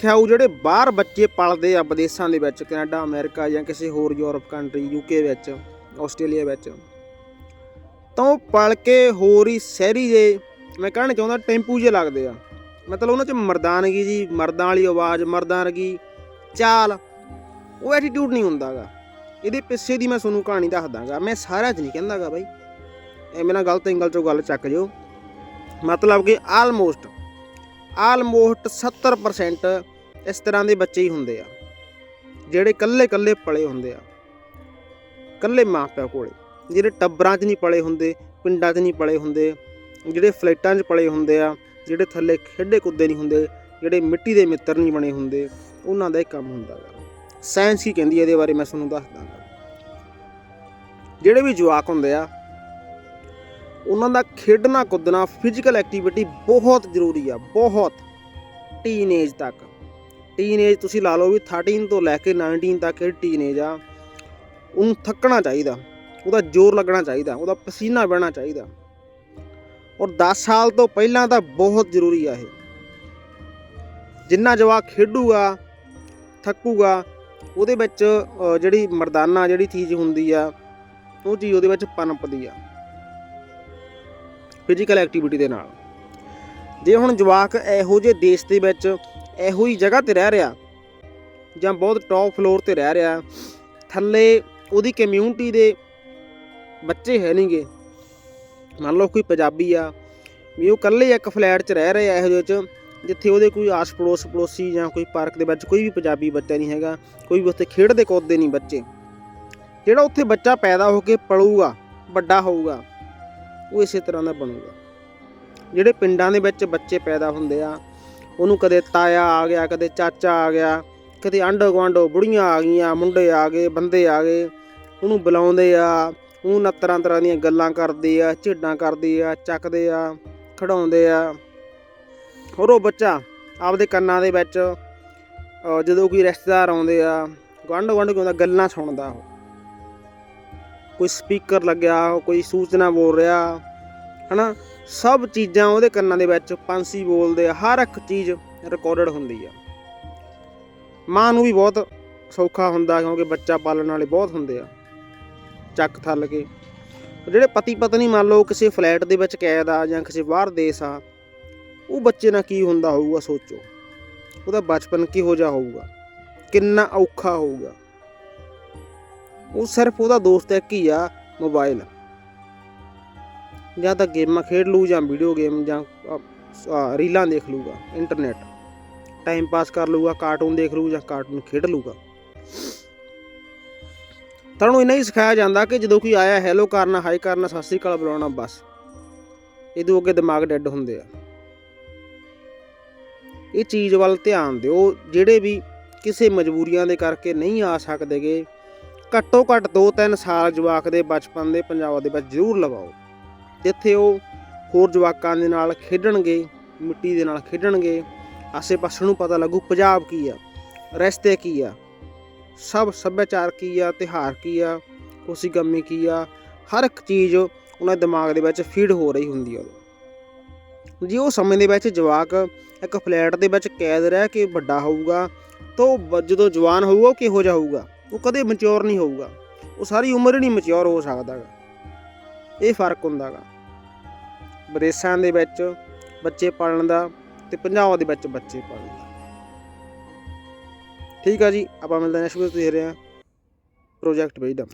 ਦੇਖਿਆ ਉਹ ਜਿਹੜੇ ਬਾਹਰ ਬੱਚੇ ਪਲਦੇ ਆ ਵਿਦੇਸ਼ਾਂ ਦੇ ਵਿੱਚ, ਕੈਨੇਡਾ, ਅਮਰੀਕਾ ਜਾਂ ਕਿਸੇ ਹੋਰ ਯੂਰਪ ਕੰਟਰੀ ਯੂਕੇ ਵਿੱਚ, ਆਸਟ੍ਰੇਲੀਆ ਵਿੱਚ। ਤਾਂ ਉਹ ਪਲ ਕੇ ਹੋਰ ਹੀ ਸ਼ਹਿਰੀ ਜੇ, ਮੈਂ ਕਹਿਣਾ ਚਾਹੁੰਦਾ ਟੈਂਪੂ ਜੇ ਲੱਗਦੇ ਆ। ਮਤਲਬ ਉਹਨਾਂ 'ਚ ਮਰਦਾਨਗੀ ਜੀ, ਮਰਦਾਂ ਵਾਲੀ ਆਵਾਜ਼, ਮਰਦਾਨਗੀ, ਚਾਲ, ਉਹ ਐਟੀਟਿਊਡ ਨਹੀਂ ਹੁੰਦਾਗਾ ਇਹਦੇ ਪਿੱਛੇ ਦੀ ਮੈਂ ਤੁਹਾਨੂੰ ਕਹਾਣੀ ਦੱਸਦਾਗਾ ਮੈਂ ਸਾਰਾ 'ਚ ਨਹੀਂ ਕਹਿੰਦਾਗਾ ਬਾਈ। ਐਵੇਂ ਨਾ ਗਲਤ ਐਂਗਲ 'ਚੋਂ ਗੱਲ ਚੱਕ ਜਿਓ। ਮਤਲਬ ਕਿ ਆਲਮੋਸਟ ਆਲਮੋਸਟ 70% ਇਸ ਤਰ੍ਹਾਂ ਦੇ ਬੱਚੇ ਹੀ ਹੁੰਦੇ ਆ, ਜਿਹੜੇ ਕੱਲੇ ਕੱਲੇ ਪਲੇ ਹੁੰਦੇ ਆ ਕੱਲੇ ਮਾਪਿਆਂ ਕੋਲੇ, ਜਿਹੜੇ ਟੱਬਰਾਂ 'ਚ ਨਹੀਂ ਪਲੇ ਹੁੰਦੇ, ਪਿੰਡਾਂ 'ਚ ਨਹੀਂ ਪਲੇ ਹੁੰਦੇ, ਜਿਹੜੇ ਫਲੈਟਾਂ 'ਚ ਪਲੇ ਹੁੰਦੇ ਆ, ਜਿਹੜੇ ਥੱਲੇ ਖੇਡੇ ਕੁੱਦੇ ਨਹੀਂ ਹੁੰਦੇ, ਜਿਹੜੇ ਮਿੱਟੀ ਦੇ ਮਿੱਤਰ ਨਹੀਂ ਬਣੇ ਹੁੰਦੇ, ਉਹਨਾਂ ਦਾ ਇਹ ਕੰਮ ਹੁੰਦਾ ਗਾ। ਸਾਇੰਸ ਕੀ ਕਹਿੰਦੀ ਹੈ ਇਹਦੇ ਬਾਰੇ ਮੈਂ ਤੁਹਾਨੂੰ ਦੱਸਦਾ ਜਿਹੜੇ ਵੀ ਜਵਾਕ ਹੁੰਦੇ ਆ, ਉਹਨਾਂ ਦਾ ਖੇਡਣਾ ਕੁੱਦਣਾ ਫਿਜ਼ੀਕਲ ਐਕਟੀਵਿਟੀ ਬਹੁਤ ਜ਼ਰੂਰੀ ਆ, ਬਹੁਤ ਟੀਨੇਜ ਤੱਕ। ਟੀਨੇਜ ਤੁਸੀਂ ਲਾ ਲਓ ਵੀ 13 ਤੋਂ ਲੈ ਕੇ 19 ਤੱਕ ਇਹ ਟੀਨੇਜ ਆ, ਉਹਨੂੰ ਥੱਕਣਾ ਚਾਹੀਦਾ, ਉਹਦਾ ਜ਼ੋਰ ਲੱਗਣਾ ਚਾਹੀਦਾ, ਉਹਦਾ ਪਸੀਨਾ ਵਹਿਣਾ ਚਾਹੀਦਾ। ਔਰ 10 ਸਾਲ ਤੋਂ ਪਹਿਲਾਂ ਤਾਂ ਬਹੁਤ ਜ਼ਰੂਰੀ ਆ ਇਹ। ਜਿੰਨਾ ਜਵਾਕ ਖੇਡੂਗਾ, ਥੱਕੂਗਾ, ਉਹਦੇ ਵਿੱਚ ਜਿਹੜੀ ਮਰਦਾਨਾ, ਜਿਹੜੀ ਚੀਜ਼ ਹੁੰਦੀ ਆ, ਉਹ ਚੀਜ਼ ਉਹਦੇ ਵਿੱਚ ਪਨਪਦੀ ਆ। ਫਿਜ਼ੀਕਲ ਐਕਟੀਵਿਟੀ ਦੇ ਨਾਲ। ਜੇ ਹੁਣ ਜਵਾਕ ਇਹੋ ਜਿਹੇ ਦੇਸ਼ ਦੇ ਵਿੱਚ ਇਹੋ ਹੀ ਜਗ੍ਹਾ ਤੇ ਰਹਿ ਰਿਹਾ। ਜਾਂ ਬਹੁਤ ਟੌਪ ਫਲੋਰ ਤੇ ਰਹਿ ਰਿਹਾ। ਥੱਲੇ ਉਹਦੀ ਕਮਿਊਨਿਟੀ ਦੇ ਬੱਚੇ ਹੈ ਨਹੀਂਗੇ ਮੰਨ ਲਓ ਕੋਈ ਪੰਜਾਬੀ ਆ। ਵੀ ਉਹ ਇਕੱਲੇ ਇੱਕ ਫਲੈਟ 'ਚ ਰਹਿ ਰਹੇ ਆ ਇਹੋ ਜਿਹੇ 'ਚ। ਜਿੱਥੇ ਉਹਦੇ ਕੋਈ ਆਸ ਪੜੋਸ ਪੜੋਸੀ ਜਾਂ ਕੋਈ ਪਾਰਕ ਦੇ ਵਿੱਚ ਕੋਈ ਵੀ ਪੰਜਾਬੀ ਬੱਚਾ ਨਹੀਂ ਹੈਗਾ। ਕੋਈ ਵੀ ਉੱਥੇ ਖੇਡਦੇ ਕੁੱਦਦੇ ਨਹੀਂ ਬੱਚੇ। ਜਿਹੜਾ ਉੱਥੇ ਬੱਚਾ ਪੈਦਾ ਹੋ ਕੇ ਪਲੂਗਾ ਵੱਡਾ ਹੋਊਗਾ, ਉਹ ਇਸੇ ਤਰ੍ਹਾਂ ਦਾ ਬਣੂਗਾ। ਜਿਹੜੇ ਪਿੰਡਾਂ ਦੇ ਵਿੱਚ ਬੱਚੇ ਪੈਦਾ ਹੁੰਦੇ ਆ ਉਹਨੂੰ ਕਦੇ ਤਾਇਆ ਆ ਗਿਆ, ਕਦੇ ਚਾਚਾ ਆ ਗਿਆ, ਕਦੇ ਆਂਢੋ ਗੁਆਂਢੋ ਬੁੜੀਆਂ ਆ ਗਈਆਂ, ਮੁੰਡੇ ਆ ਗਏ, ਬੰਦੇ ਆ ਗਏ। ਉਹਨੂੰ ਬੁਲਾਉਂਦੇ ਆ, ਉਹ ਨਾ ਤਰ੍ਹਾਂ ਤਰ੍ਹਾਂ ਦੀਆਂ ਗੱਲਾਂ ਕਰਦੇ ਆ, ਝੇਡਾਂ ਕਰਦੇ ਆ, ਚੱਕਦੇ ਆ ਖੜਾਉਂਦੇ ਆ। ਹੋਰ ਉਹ ਬੱਚਾ ਆਪਦੇ ਕੰਨਾਂ ਦੇ ਵਿੱਚ ਜਦੋਂ ਕੋਈ ਰਿਸ਼ਤੇਦਾਰ ਆਉਂਦੇ ਆ ਗੁਆਂਢ ਗੁਆਂਢ ਕੋਈ ਗੱਲਾਂ ਸੁਣਦਾ ਉਹ। ਕੋਈ ਸਪੀਕਰ ਲੱਗਿਆ, ਕੋਈ ਸੂਚਨਾ ਬੋਲ ਰਿਹਾ ਹਨਾ? ਸਭ ਚੀਜ਼ਾਂ ਉਹਦੇ ਕੰਨਾਂ ਦੇ ਵਿੱਚ, ਪੰਛੀ ਬੋਲਦੇ ਆ, ਹਰ ਇੱਕ ਚੀਜ਼ ਰਿਕਾਰਡਡ ਹੁੰਦੀ ਆ। ਮਾਂ ਨੂੰ ਵੀ ਬਹੁਤ ਸੌਖਾ ਹੁੰਦਾ, ਕਿਉਂਕਿ ਬੱਚਾ ਪਾਲਣ ਵਾਲੇ ਬਹੁਤ ਹੁੰਦੇ ਆ, ਚੱਕ ਥੱਲ ਕੇ। ਜਿਹੜੇ ਪਤੀ ਪਤਨੀ ਮੰਨ ਲਓ, ਕਿਸੇ ਫਲੈਟ ਦੇ ਵਿੱਚ ਕੈਦ ਆ ਜਾਂ ਕਿਸੇ ਬਾਹਰ ਦੇਸ਼ ਆ, ਉਹ ਬੱਚੇ ਨਾਲ ਕੀ ਹੁੰਦਾ ਹੋਊਗਾ, ਸੋਚੋ। ਉਹਦਾ ਬਚਪਨ ਕਿਹੋ ਜਿਹਾ ਹੋਊਗਾ? ਕਿੰਨਾ ਔਖਾ ਹੋਊਗਾ? ਉਹ ਸਿਰਫ ਉਹਦਾ ਦੋਸਤ ਇੱਕ ਹੀ ਆ ਮੋਬਾਈਲ ਜਾਂ ਤਾਂ ਗੇਮਾਂ ਖੇਡ ਲੂ ਜਾਂ ਵੀਡੀਓ ਗੇਮ ਜਾਂ ਰੀਲਾਂ ਦੇਖ ਲੂਗਾ ਇੰਟਰਨੈਟ ਟਾਈਮ ਪਾਸ ਕਰ ਲੂਗਾ ਕਾਰਟੂਨ ਦੇਖ ਲੂ ਜਾਂ ਕਾਰਟੂਨ ਖੇਡ ਲੂਗਾ ਤੁਹਾਨੂੰ ਇਹਨਾਂ ਹੀ ਸਿਖਾਇਆ ਜਾਂਦਾ ਕਿ ਜਦੋਂ ਕੋਈ ਆਇਆ ਹੈਲੋ ਕਰਨਾ ਹਾਈ ਕਰਨਾ, ਸਤਿ ਸ੍ਰੀ ਅਕਾਲ ਬੁਲਾਉਣਾ ਬਸ। ਇਹਦੇ ਅੱਗੇ ਦਿਮਾਗ ਡੈੱਡ ਹੁੰਦੇ ਆ। ਇਹ ਚੀਜ਼ ਵੱਲ ਧਿਆਨ ਦਿਓ। ਜਿਹੜੇ ਵੀ ਕਿਸੇ ਮਜਬੂਰੀਆਂ ਦੇ ਕਰਕੇ ਨਹੀਂ ਆ ਸਕਦੇਗੇ, ਘੱਟੋ ਘੱਟ 2-3 ਸਾਲ ਜਵਾਕ ਦੇ ਬਚਪਨ ਦੇ ਪੰਜਾਬ ਦੇ ਵਿੱਚ ਜ਼ਰੂਰ ਲਵਾਓ। ਜਿੱਥੇ ਉਹ ਹੋਰ ਜਵਾਕਾਂ ਦੇ ਨਾਲ ਖੇਡਣਗੇ, ਮਿੱਟੀ ਦੇ ਨਾਲ ਖੇਡਣਗੇ, ਆਸੇ-ਪਾਸੇ ਨੂੰ ਪਤਾ ਲੱਗੂ ਪੰਜਾਬ ਕੀ ਆ, ਰਸਤੇ ਕੀ ਆ, ਸਭ ਸੱਭਿਆਚਾਰ ਕੀ ਆ, ਤਿਉਹਾਰ ਕੀ ਆ ਕੋਸੀ ਗੰਮੀ ਕੀ ਆ, ਹਰ ਇੱਕ ਚੀਜ਼ ਉਹਨਾਂ ਦੇ ਦਿਮਾਗ ਦੇ ਵਿੱਚ ਫੀਡ ਹੋ ਰਹੀ ਹੁੰਦੀ ਆ ਉਦੋਂ ਜੇ ਉਹ ਸਮੇਂ ਦੇ ਵਿੱਚ ਜਵਾਕ ਇੱਕ ਫਲੈਟ ਦੇ ਵਿੱਚ ਕੈਦ ਰਹਿ ਕੇ ਵੱਡਾ ਹੋਊਗਾ, ਤਾਂ ਉਹ ਜਦੋਂ ਜਵਾਨ ਹੋਊਗਾ, ਉਹ ਕਿਹੋ ਜਿਹਾ ਹੋਊਗਾ? ਉਹ ਕਦੇ ਮੈਚੁਰ ਨਹੀਂ ਹੋਊਗਾ। ਉਹ ਸਾਰੀ ਉਮਰ ਹੀ ਨਹੀਂ ਮੈਚੁਰ ਹੋ ਸਕਦਾਗਾ ਇਹ ਫ਼ਰਕ ਹੁੰਦਾਗਾ ਵਿਦੇਸ਼ਾਂ ਦੇ ਵਿੱਚ ਬੱਚੇ ਪਾਲਣ ਦਾ ਤੇ ਪੰਜਾਬ ਦੇ ਵਿੱਚ ਬੱਚੇ ਪਾਲਣ ਦਾ। ਠੀਕ ਆ ਜੀ, ਆਪਾਂ ਮਿਲਦੇ ਹਾਂ ਨੈਕਸਟ ਵੀਡੀਓ ਤੇ ਰਹੇ ਹਾਂ ਪ੍ਰੋਜੈਕਟ ਬੇਜਡਮ